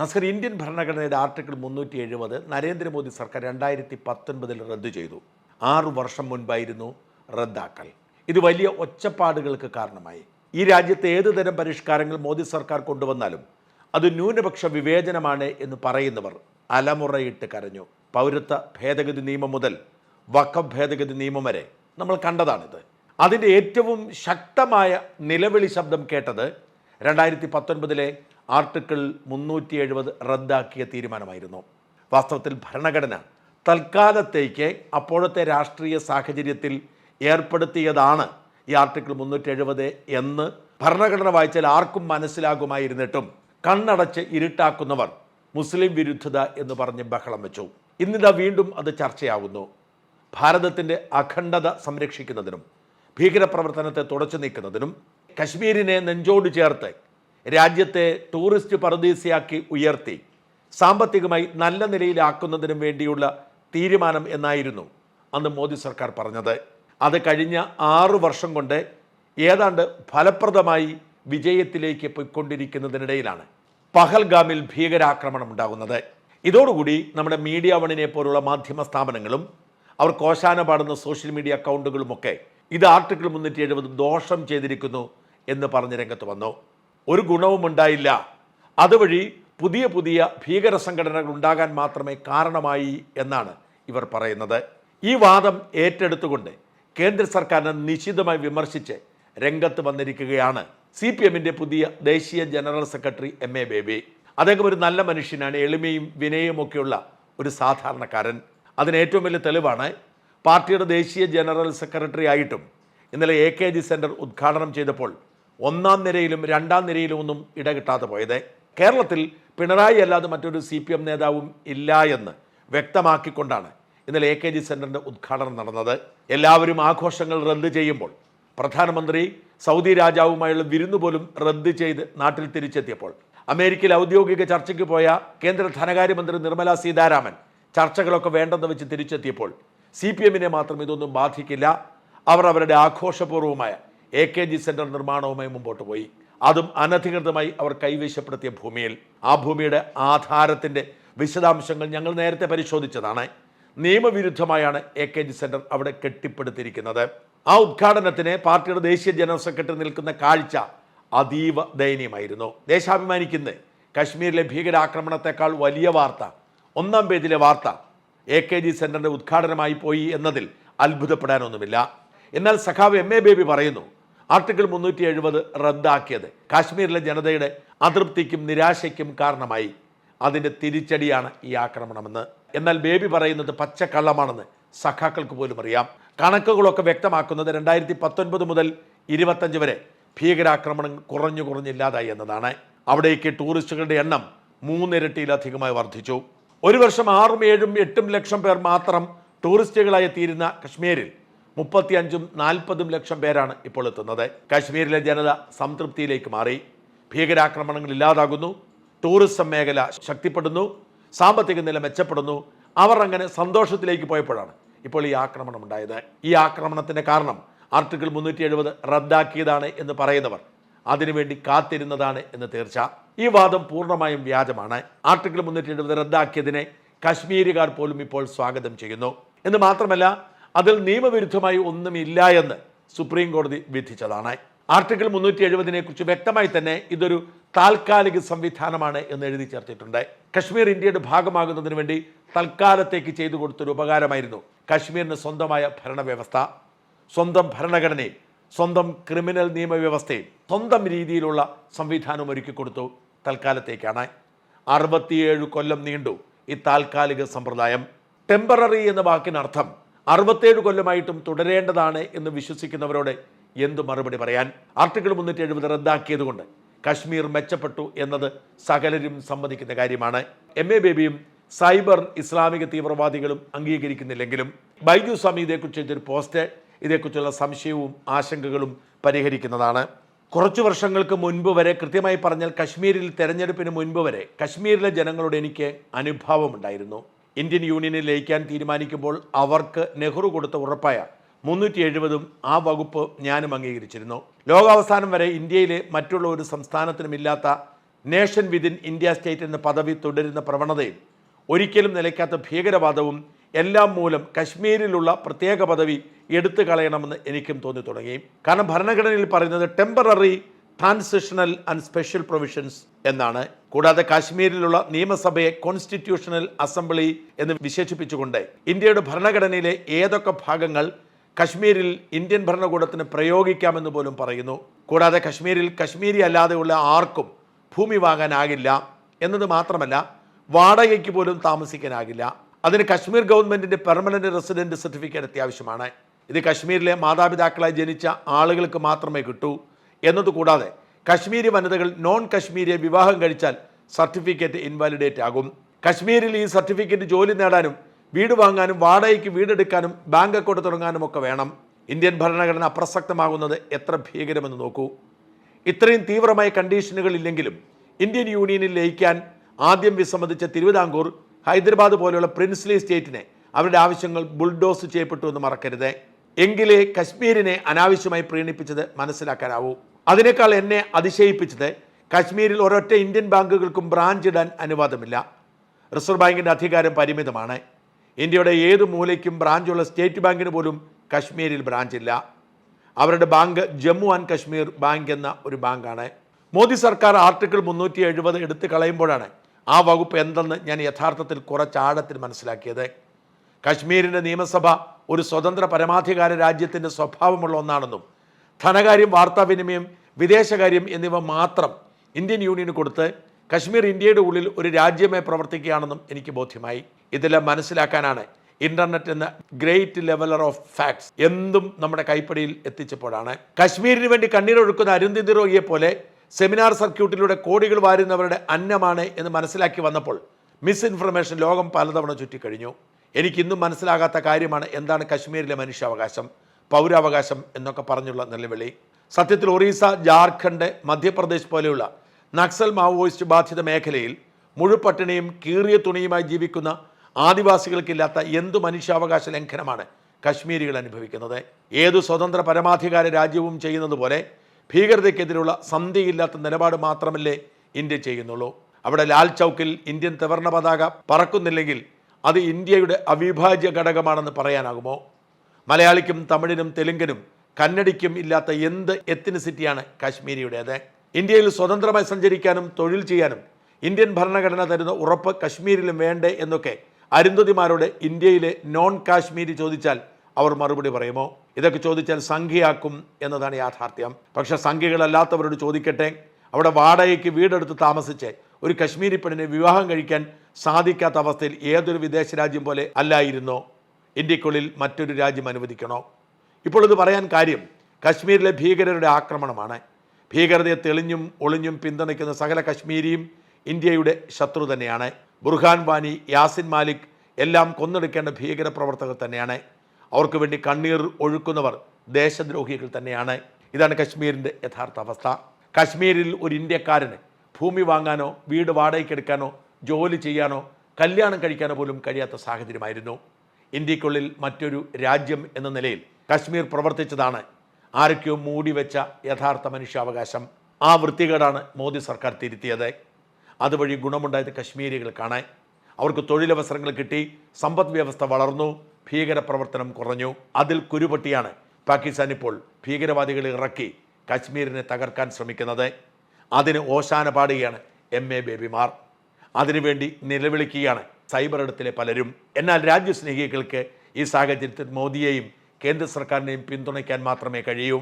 Nasar Indian ഭരണഘടനയുടെ article മുന്നൂറ്റി എഴുപത് നരേന്ദ്രമോദി സർക്കാർ രണ്ടായിരത്തി പത്തൊൻപതിൽ റദ്ദു ചെയ്തു. ആറു വർഷം മുൻപായിരുന്നു റദ്ദാക്കൽ. ഇത് വലിയ ഒച്ചപ്പാടുകൾക്ക് കാരണമായി. ഈ രാജ്യത്തെ ഏതു തരം പരിഷ്കാരങ്ങൾ മോദി സർക്കാർ കൊണ്ടുവന്നാലും അത് ന്യൂനപക്ഷ വിവേചനമാണ് എന്ന് പറയുന്നവർ അലമുറയിട്ട് കരഞ്ഞു. പൗരത്വ ഭേദഗതി നിയമം മുതൽ വക്കം ഭേദഗതി നിയമം വരെ നമ്മൾ കണ്ടതാണിത്. അതിന്റെ ഏറ്റവും ശക്തമായ നിലവിളി ശബ്ദം കേട്ടത് രണ്ടായിരത്തി പത്തൊൻപതിലെ ആർട്ടിക്കിൾ മുന്നൂറ്റി എഴുപത് റദ്ദാക്കിയ തീരുമാനമായിരുന്നു. വാസ്തവത്തിൽ ഭരണഘടന തൽക്കാലത്തേക്ക് അപ്പോഴത്തെ രാഷ്ട്രീയ സാഹചര്യത്തിൽ ഏർപ്പെടുത്തിയതാണ് ഈ ആർട്ടിക്കിൾ മുന്നൂറ്റി എഴുപത് എന്ന് ഭരണഘടന വായിച്ചാൽ ആർക്കും മനസ്സിലാകുമായിരുന്നിട്ടും കണ്ണടച്ച് ഇരുട്ടാക്കുന്നവർ മുസ്ലിം വിരുദ്ധത എന്ന് പറഞ്ഞ് ബഹളം വെച്ചു. ഇന്നിതാ വീണ്ടും അത് ചർച്ചയാകുന്നു ഭാരതത്തിന്റെ അഖണ്ഡത സംരക്ഷിക്കുന്നതിനും ഭീകരപ്രവർത്തനത്തെ തുടച്ചു നീക്കുന്നതിനും കശ്മീരിനെ നെഞ്ചോട് ചേർത്ത് രാജ്യത്തെ ടൂറിസ്റ്റ് പറുദീസയാക്കി ഉയർത്തി സാമ്പത്തികമായി നല്ല നിലയിലാക്കുന്നതിനും വേണ്ടിയുള്ള തീരുമാനം എന്നായിരുന്നു അന്ന് മോദി സർക്കാർ പറഞ്ഞത്. അത് കഴിഞ്ഞ ആറു വർഷം കൊണ്ട് ഏതാണ്ട് ഫലപ്രദമായി വിജയത്തിലേക്ക് പോയിക്കൊണ്ടിരിക്കുന്നതിനിടയിലാണ് പഹൽഗാമിൽ ഭീകരാക്രമണം ഉണ്ടാകുന്നത്. ഇതോടുകൂടി നമ്മുടെ മീഡിയ വണിനെ പോലുള്ള മാധ്യമ സ്ഥാപനങ്ങളും അവർ കോശാന പാടുന്ന സോഷ്യൽ മീഡിയ അക്കൗണ്ടുകളുമൊക്കെ ഇത് ആർട്ടിക്കിൾ മുന്നൂറ്റി എഴുപത് ദോഷം ചെയ്തിരിക്കുന്നു എന്ന് പറഞ്ഞ് രംഗത്ത് വന്നു. ഒരു ഗുണവും ഉണ്ടായില്ല. അതുവഴി പുതിയ പുതിയ ഭീകര സംഘടനകൾ ഉണ്ടാകാൻ മാത്രമേ കാരണമായി എന്നാണ് ഇവർ പറയുന്നത്. ഈ വാദം ഏറ്റെടുത്തുകൊണ്ട് കേന്ദ്ര സർക്കാരിനെ നിശിതമായി വിമർശിച്ച് രംഗത്ത് വന്നിരിക്കുകയാണ് സി പി എമ്മിന്റെ പുതിയ ദേശീയ general secretary M A Baby. അദ്ദേഹം ഒരു നല്ല മനുഷ്യനാണ് എളിമയും വിനയും ഒക്കെയുള്ള ഒരു സാധാരണക്കാരൻ. അതിന് ഏറ്റവും വലിയ തെളിവാണ് പാർട്ടിയുടെ ദേശീയ ജനറൽ സെക്രട്ടറി ആയിട്ടും ഇന്നലെ എ കെ ജി സെന്റർ ഉദ്ഘാടനം ചെയ്തപ്പോൾ ഒന്നാം നിരയിലും രണ്ടാം നിരയിലും ഒന്നും ഇടകിട്ടാതെ പോയത്. കേരളത്തിൽ പിണറായി അല്ലാതെ മറ്റൊരു സി പി എം നേതാവും ഇല്ല എന്ന് വ്യക്തമാക്കിക്കൊണ്ടാണ് ഇന്നലെ എ കെ ജി സെന്ററിന്റെ ഉദ്ഘാടനം നടന്നത്. എല്ലാവരും ആഘോഷങ്ങൾ റദ്ദ് ചെയ്യുമ്പോൾ പ്രധാനമന്ത്രി സൗദി രാജാവുമായുള്ള വിരുന്ന് പോലും റദ്ദ് ചെയ്ത് നാട്ടിൽ തിരിച്ചെത്തിയപ്പോൾ അമേരിക്കയിൽ ഔദ്യോഗിക ചർച്ചയ്ക്ക് പോയ കേന്ദ്ര ധനകാര്യമന്ത്രി നിർമ്മല സീതാരാമൻ ചർച്ചകളൊക്കെ വേണ്ടെന്ന് വെച്ച് തിരിച്ചെത്തിയപ്പോൾ സി പി എമ്മിനെ മാത്രം ഇതൊന്നും ബാധിക്കില്ല. അവർ അവരുടെ ആഘോഷപൂർവമായ എ കെ ജി സെന്റർ നിർമ്മാണവുമായി മുമ്പോട്ട് പോയി. അതും അനധികൃതമായി അവർ കൈവശപ്പെടുത്തിയ ഭൂമിയിൽ. ആ ഭൂമിയുടെ ആധാരത്തിന്റെ വിശദാംശങ്ങൾ ഞങ്ങൾ നേരത്തെ പരിശോധിച്ചതാണ്. നിയമവിരുദ്ധമായാണ് എ കെ ജി സെന്റർ അവിടെ കെട്ടിപ്പടുത്തിരിക്കുന്നത്. ആ ഉദ്ഘാടനത്തിന് പാർട്ടിയുടെ ദേശീയ ജനറൽ സെക്രട്ടറി നിൽക്കുന്ന കാഴ്ച അതീവ ദയനീയമായിരുന്നു. ദേശാഭിമാനിക്കുന്ന കശ്മീരിലെ ഭീകരാക്രമണത്തെക്കാൾ വലിയ വാർത്ത ഒന്നാം പേജിലെ വാർത്ത എ കെ ജി സെന്ററിന്റെ ഉദ്ഘാടനമായി പോയി എന്നതിൽ അത്ഭുതപ്പെടാനൊന്നുമില്ല. എന്നാൽ സഖാവ് എം എ ബേബി പറയുന്നു ആർട്ടിക്കിൾ മുന്നൂറ്റി എഴുപത് റദ്ദാക്കിയത്. കാശ്മീരിലെ ജനതയുടെ അതൃപ്തിക്കും നിരാശയ്ക്കും കാരണമായി. അതിന്റെ തിരിച്ചടിയാണ് ഈ ആക്രമണമെന്ന്. എന്നാൽ ബേബി പറയുന്നത് പച്ചക്കള്ളമാണെന്ന് സഖാക്കൾക്ക് പോലും അറിയാം. കണക്കുകളൊക്കെ വ്യക്തമാക്കുന്നത് രണ്ടായിരത്തി പത്തൊൻപത് മുതൽ ഇരുപത്തഞ്ച് വരെ ഭീകരാക്രമണം കുറഞ്ഞു കുറഞ്ഞില്ലാതായി എന്നതാണ്. അവിടേക്ക് ടൂറിസ്റ്റുകളുടെ എണ്ണം മൂന്നിരട്ടിയിലധികമായി വർദ്ധിച്ചു. ഒരു വർഷം ആറും ഏഴും എട്ടും ലക്ഷം പേർ മാത്രം ടൂറിസ്റ്റുകളായി തീരുന്ന കശ്മീരിൽ മുപ്പത്തിയഞ്ചും നാൽപ്പതും ലക്ഷം പേരാണ് ഇപ്പോൾ എത്തുന്നത്. കാശ്മീരിലെ ജനത സംതൃപ്തിയിലേക്ക് മാറി. ഭീകരാക്രമണങ്ങൾ ഇല്ലാതാകുന്നു. ടൂറിസം മേഖല ശക്തിപ്പെടുന്നു. സാമ്പത്തിക നില മെച്ചപ്പെടുന്നു. അവർ അങ്ങനെ സന്തോഷത്തിലേക്ക് പോയപ്പോഴാണ് ഇപ്പോൾ ഈ ആക്രമണം ഉണ്ടായത് ഈ ആക്രമണത്തിന്റെ കാരണം ആർട്ടിക്കിൾ മുന്നൂറ്റി എഴുപത് റദ്ദാക്കിയതാണ് എന്ന് പറയുന്നവർ. അതിനുവേണ്ടി കാത്തിരുന്നതാണ് എന്ന് തീർച്ച. ഈ വാദം പൂർണമായും വ്യാജമാണ്. ആർട്ടിക്കിൾ മുന്നൂറ്റി എഴുപത് റദ്ദാക്കിയതിനെ കശ്മീരുകാർ പോലും ഇപ്പോൾ സ്വാഗതം ചെയ്യുന്നു. എന്ന് മാത്രമല്ല അതിൽ നിയമവിരുദ്ധമായി ഒന്നുമില്ല എന്ന് സുപ്രീം കോടതി വിധിച്ചതാണ്. ആർട്ടിക്കിൾ മുന്നൂറ്റി എഴുപതിനെ കുറിച്ച് വ്യക്തമായി തന്നെ ഇതൊരു താൽക്കാലിക സംവിധാനമാണ് എന്ന് എഴുതി ചേർത്തിട്ടുണ്ട്. കശ്മീർ ഇന്ത്യയുടെ ഭാഗമാകുന്നതിന് വേണ്ടി തൽക്കാലത്തേക്ക് ചെയ്തു കൊടുത്തൊരു ഉപകാരമായിരുന്നു കശ്മീരിന് സ്വന്തമായ ഭരണവ്യവസ്ഥ. സ്വന്തം ഭരണഘടനയും സ്വന്തം ക്രിമിനൽ നിയമവ്യവസ്ഥയും സ്വന്തം രീതിയിലുള്ള സംവിധാനം ഒരുക്കി കൊടുത്തു തൽക്കാലത്തേക്കാണ്. അറുപത്തിയേഴ് കൊല്ലം നീണ്ടു ഈ താൽക്കാലിക സമ്പ്രദായം. ടെമ്പററി എന്ന വാക്കിനർത്ഥം അറുപത്തേഴ് കൊല്ലമായിട്ടും തുടരേണ്ടതാണ് എന്ന് വിശ്വസിക്കുന്നവരോട് എന്തു മറുപടി പറയാൻ? ആർട്ടിക്കിൾ മുന്നൂറ്റി എഴുപത് റദ്ദാക്കിയതുകൊണ്ട് കശ്മീർ മെച്ചപ്പെട്ടു എന്നത് സകലരും സമ്മതിക്കുന്ന കാര്യമാണ്. എം എ ബേബിയും സൈബർ ഇസ്ലാമിക തീവ്രവാദികളും അംഗീകരിക്കുന്നില്ലെങ്കിലും ബൈജു സ്വാമി ഇതേക്കുറിച്ച് ചെയ്തൊരു പോസ്റ്റ് ഇതേക്കുറിച്ചുള്ള സംശയവും ആശങ്കകളും പരിഹരിക്കുന്നതാണ്. കുറച്ചു വർഷങ്ങൾക്ക് മുൻപ് വരെ കൃത്യമായി പറഞ്ഞാൽ കശ്മീരിൽ തെരഞ്ഞെടുപ്പിന് മുൻപ് വരെ കശ്മീരിലെ ജനങ്ങളോട് എനിക്ക് അനുഭവമുണ്ടായിരുന്നു. ഇന്ത്യൻ യൂണിയനിൽ ലയിക്കാൻ തീരുമാനിക്കുമ്പോൾ അവർക്ക് നെഹ്റു കൊടുത്ത ഉറപ്പായ മുന്നൂറ്റി എഴുപതും ആ വകുപ്പ് ഞാനും അംഗീകരിച്ചിരുന്നു. ലോകാവസാനം വരെ ഇന്ത്യയിലെ മറ്റുള്ള ഒരു സംസ്ഥാനത്തിനുമില്ലാത്ത നേഷൻ വിതിൻ ഇന്ത്യ സ്റ്റേറ്റ് എന്ന പദവി തുടരുന്ന പ്രവണതയും ഒരിക്കലും നിലയ്ക്കാത്ത ഭീകരവാദവും എല്ലാം മൂലം കശ്മീരിലുള്ള പ്രത്യേക പദവി എടുത്തു കളയണമെന്ന് എനിക്കും തോന്നി തുടങ്ങി കാരണം ഭരണഘടനയിൽ പറയുന്നത് temporary transitional and special provisions എന്നാണ്. കൂടാതെ കാശ്മീരിലുള്ള നിയമസഭയെ കോൺസ്റ്റിറ്റ്യൂഷണൽ അസംബ്ലി എന്ന് വിശേഷിപ്പിച്ചുകൊണ്ട് ഇന്ത്യയുടെ ഭരണഘടനയിലെ ഏതൊക്കെ ഭാഗങ്ങൾ കശ്മീരിൽ ഇന്ത്യൻ ഭരണകൂടത്തിന് പ്രയോഗിക്കാമെന്ന് പോലും പറയുന്നു. കൂടാതെ കശ്മീരിൽ കശ്മീരി അല്ലാതെയുള്ള ആർക്കും ഭൂമി വാങ്ങാനാകില്ല എന്നത് മാത്രമല്ല വാടകയ്ക്ക് പോലും താമസിക്കാനാകില്ല. അതിന് കശ്മീർ ഗവൺമെന്റിന്റെ പെർമനന്റ് റെസിഡന്റ് സർട്ടിഫിക്കറ്റ് അത്യാവശ്യമാണ്. ഇത് കശ്മീരിലെ മാതാപിതാക്കളായി ജനിച്ച ആളുകൾക്ക് മാത്രമേ കിട്ടൂ. എന്നതുകൂടാതെ കശ്മീരി വനിതകൾ നോൺ കശ്മീരിയെ വിവാഹം കഴിച്ചാൽ സർട്ടിഫിക്കറ്റ് ഇൻവാലിഡേറ്റ് ആകും. കശ്മീരിൽ ഈ സർട്ടിഫിക്കറ്റ് ജോലി നേടാനും വീട് വാങ്ങാനും വാടകയ്ക്ക് വീടെടുക്കാനും ബാങ്ക് അക്കൗണ്ട് തുടങ്ങാനും ഒക്കെ വേണം. ഇന്ത്യൻ ഭരണഘടന അപ്രസക്തമാകുന്നത് എത്ര ഭീകരമെന്ന് നോക്കൂ. ഇത്രയും തീവ്രമായ കണ്ടീഷനുകൾ ഇല്ലെങ്കിലും ഇന്ത്യൻ യൂണിയനിൽ ലയിക്കാൻ ആദ്യം വിസമ്മതിച്ച തിരുവിതാംകൂർ ഹൈദരാബാദ് പോലെയുള്ള പ്രിൻസ്ലി സ്റ്റേറ്റിനെ അവരുടെ ആവശ്യങ്ങൾ ബുൾഡോസ് ചെയ്യപ്പെട്ടു എന്ന് മറക്കരുത്. എങ്കിലേ കശ്മീരിനെ അനാവശ്യമായി പ്രീണിപ്പിച്ചത് മനസ്സിലാക്കാനാവൂ. അതിനേക്കാൾ എന്നെ അതിശയിപ്പിച്ചത് കാശ്മീരിൽ ഒരൊറ്റ ഇന്ത്യൻ ബാങ്കുകൾക്കും ബ്രാഞ്ച് ഇടാൻ അനുവാദമില്ല. റിസർവ് ബാങ്കിന്റെ അധികാരം പരിമിതമാണ്. ഇന്ത്യയുടെ ഏത് മൂലയ്ക്കും ബ്രാഞ്ചുള്ള സ്റ്റേറ്റ് ബാങ്കിന് പോലും കശ്മീരിൽ ബ്രാഞ്ചില്ല അവരുടെ bank Jammu and Kashmir bank എന്ന ഒരു ബാങ്കാണ്. മോദി സർക്കാർ ആർട്ടിക്കിൾ മുന്നൂറ്റി എഴുപത് എടുത്തു കളയുമ്പോഴാണ് ആ വകുപ്പ് എന്തെന്ന് ഞാൻ യഥാർത്ഥത്തിൽ കുറച്ചാഴത്തിൽ മനസ്സിലാക്കിയത്. കശ്മീരിന്റെ നിയമസഭ ഒരു സ്വതന്ത്ര പരമാധികാര രാജ്യത്തിന്റെ സ്വഭാവമുള്ള ഒന്നാണെന്നും ധനകാര്യം വാർത്താവിനിമയം വിദേശകാര്യം എന്നിവ മാത്രം ഇന്ത്യൻ യൂണിയന് കൊടുത്ത് കശ്മീർ ഇന്ത്യയുടെ ഉള്ളിൽ ഒരു രാജ്യമായി പ്രവർത്തിക്കുകയാണെന്നും എനിക്ക് ബോധ്യമായി. ഇതെല്ലാം മനസ്സിലാക്കാനാണ് ഇന്റർനെറ്റ് എന്ന ഗ്രേറ്റ് ലെവലർ ഓഫ് ഫാക്ട്സ് എന്തും നമ്മുടെ കൈപ്പടിയിൽ എത്തിച്ചപ്പോഴാണ്. കശ്മീരിന് വേണ്ടി കണ്ണീരൊഴുക്കുന്ന അരുന്ധിതി രോഗിയെ പോലെ സെമിനാർ സർക്യൂട്ടിലൂടെ കോടികൾ വാരുന്നവരുടെ അന്നമാണ് എന്ന് മനസ്സിലാക്കി വന്നപ്പോൾ മിസ് ഇൻഫർമേഷൻ ലോകം പലതവണ ചുറ്റിക്കഴിഞ്ഞു. എനിക്കിന്നും മനസ്സിലാകാത്ത കാര്യമാണ് എന്താണ് കശ്മീരിലെ മനുഷ്യാവകാശം. പൗരാവകാശം എന്നൊക്കെ പറഞ്ഞുള്ള നിലവിളി. സത്യത്തിൽ ഒറീസ ജാർഖണ്ഡ് മധ്യപ്രദേശ് പോലെയുള്ള നക്സൽ മാവോയിസ്റ്റ് ബാധിത മേഖലയിൽ മുഴുപട്ടിണിയും കീറിയ തുണിയുമായി ജീവിക്കുന്ന ആദിവാസികൾക്കില്ലാത്ത എന്തു മനുഷ്യാവകാശ ലംഘനമാണ് കശ്മീരികൾ അനുഭവിക്കുന്നത്? ഏതു സ്വതന്ത്ര പരമാധികാര രാജ്യവും ചെയ്യുന്നത് പോലെ ഭീകരതയ്ക്കെതിരെയുള്ള സന്ധിയില്ലാത്ത നിലപാട് മാത്രമല്ലേ ഇന്ത്യ ചെയ്യുന്നുള്ളൂ? അവിടെ ലാൽ ചൗക്കിൽ ഇന്ത്യൻ ത്രിവർണ പതാക പറക്കുന്നില്ലെങ്കിൽ അത് ഇന്ത്യയുടെ അവിഭാജ്യ ഘടകമാണെന്ന് പറയാനാകുമോ? മലയാളിക്കും തമിഴിനും തെലുങ്കിനും കന്നഡിക്കും ഇല്ലാത്ത എന്ത് എത്തിനിസിറ്റിയാണ് കാശ്മീരിയുടേത്? ഇന്ത്യയിൽ സ്വതന്ത്രമായി സഞ്ചരിക്കാനും തൊഴിൽ ചെയ്യാനും ഇന്ത്യൻ ഭരണഘടന തരുന്ന ഉറപ്പ് കശ്മീരിലും വേണ്ടേ എന്നൊക്കെ അരുന്ധതിമാരോട് ഇന്ത്യയിലെ നോൺ കാശ്മീരി ചോദിച്ചാൽ അവർ മറുപടി പറയുമോ? ഇതൊക്കെ ചോദിച്ചാൽ സംഖ്യയാക്കും എന്നതാണ് യാഥാർത്ഥ്യം. പക്ഷെ സംഖ്യകളല്ലാത്തവരോട് ചോദിക്കട്ടെ. അവിടെ വാടകയ്ക്ക് വീടെടുത്ത് താമസിച്ച് ഒരു കശ്മീരി പെണ്ണിനെ വിവാഹം കഴിക്കാൻ സാധിക്കാത്ത അവസ്ഥയിൽ ഏതൊരു വിദേശ രാജ്യം പോലെ അല്ലായിരുന്നോ? ഇന്ത്യക്കുള്ളിൽ മറ്റൊരു രാജ്യം അനുവദിക്കണോ? ഇപ്പോൾ ഇത് പറയാൻ കാര്യം കശ്മീരിലെ ഭീകരരുടെ ആക്രമണമാണ്. ഭീകരതയെ തെളിഞ്ഞും ഒളിഞ്ഞും പിന്തുണയ്ക്കുന്ന സകല കശ്മീരിയും ഇന്ത്യയുടെ ശത്രു തന്നെയാണ്. ബുർഹാൻ വാനി യാസിൻ മാലിക് എല്ലാം കൊന്നെടുക്കേണ്ട ഭീകര പ്രവർത്തകർ തന്നെയാണ്. അവർക്ക് വേണ്ടി കണ്ണീർ ഒഴുക്കുന്നവർ ദേശദ്രോഹികൾ തന്നെയാണ്. ഇതാണ് കശ്മീരിന്റെ യഥാർത്ഥ അവസ്ഥ. കശ്മീരിൽ ഒരു ഇന്ത്യക്കാരന് ഭൂമി വാങ്ങാനോ വീട് വാടകയ്ക്കെടുക്കാനോ ജോലി ചെയ്യാനോ കല്യാണം കഴിക്കാനോ പോലും കഴിയാത്ത സാഹചര്യമായിരുന്നു. ഇന്ത്യക്കുള്ളിൽ മറ്റൊരു രാജ്യം എന്ന നിലയിൽ കശ്മീർ പ്രവർത്തിച്ചതാണ്. ആരൊക്കെയോ മൂടിവെച്ച യഥാർത്ഥ മനുഷ്യാവകാശം. ആ വൃത്തികേടാണ് മോദി സർക്കാർ തിരുത്തിയത്. അതുവഴി ഗുണമുണ്ടായത് കശ്മീരികൾക്കാണ്. അവർക്ക് തൊഴിലവസരങ്ങൾ കിട്ടി സമ്പദ് വ്യവസ്ഥ വളർന്നു ഭീകര പ്രവർത്തനം കുറഞ്ഞു. അതിൽ കുരുപൊട്ടിയാണ് പാകിസ്ഥാൻ ഇപ്പോൾ ഭീകരവാദികളെ ഇറക്കി കശ്മീരിനെ തകർക്കാൻ ശ്രമിക്കുന്നത്. അതിന് ഓശാന പാടുകയാണ് എം എ ബേബിമാർ. അതിനുവേണ്ടി നിലവിളിക്കുകയാണ് സൈബർ ഇടത്തിലെ പലരും എന്നാൽ രാജ്യസ്നേഹികൾക്ക് ഈ സാഹചര്യത്തിൽ മോദിയെയും കേന്ദ്ര സർക്കാരിനെയും പിന്തുണയ്ക്കാൻ മാത്രമേ കഴിയൂ.